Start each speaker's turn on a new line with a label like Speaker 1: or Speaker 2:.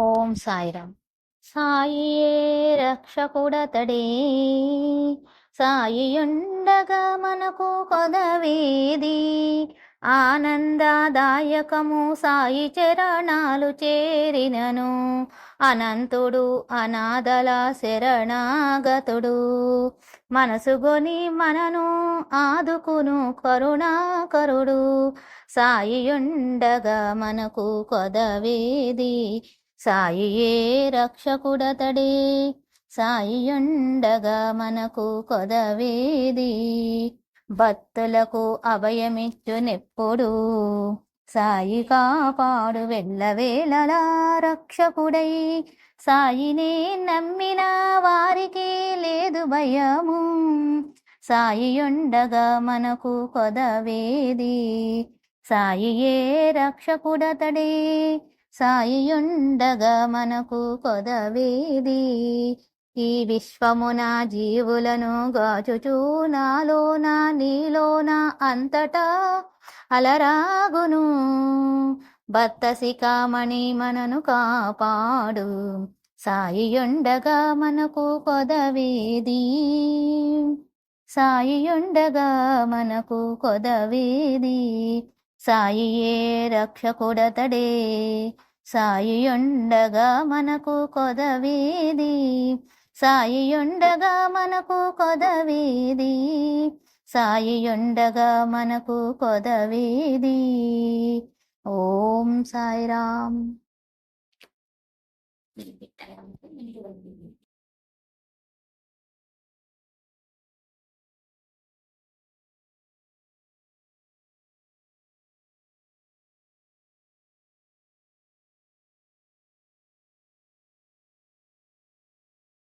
Speaker 1: ఓం సాయిరామ్. సాయియే రక్షకుడతడే. సాయియుండగా మనకు కొదవేది. ఆనందదాయకము సాయి చరణాలు చేరినను. అనంతుడు అనాథల శరణాగతుడు. మనసుగొని మనను ఆదుకును కరుణాకరుడు. సాయియుండగా మనకు కొదవేది. సాయియే రక్షకుడతడే సాయియుండగా మనకు కొదవేది. భక్తులకు అభయమిచ్చునెప్పుడు సాయి కాపాడు వెళ్ళవేళలా రక్షకుడై. సాయినే నమ్మిన వారికి లేదు భయము సాయియుండగా మనకు కొదవేది. సాయియే రక్షకుడతడే సాయియుండగా మనకు కొదవేది? ఈ విశ్వమున జీవులను గాచుచూ నాలోన నీలోన అంతటా అలరాగును. బత్తసికామణి మనను కాపాడు. సాయియుండగా మనకు కొదవేది? సాయియుండగా మనకు కొదవేది? సాయియే రక్షకుడతడే సాయియుండగా మనకు కొదవేది సాయియుండగా మనకు కొదవేది సాయియుండగా మనకు కొదవేది. ఓం సాయిరామ్.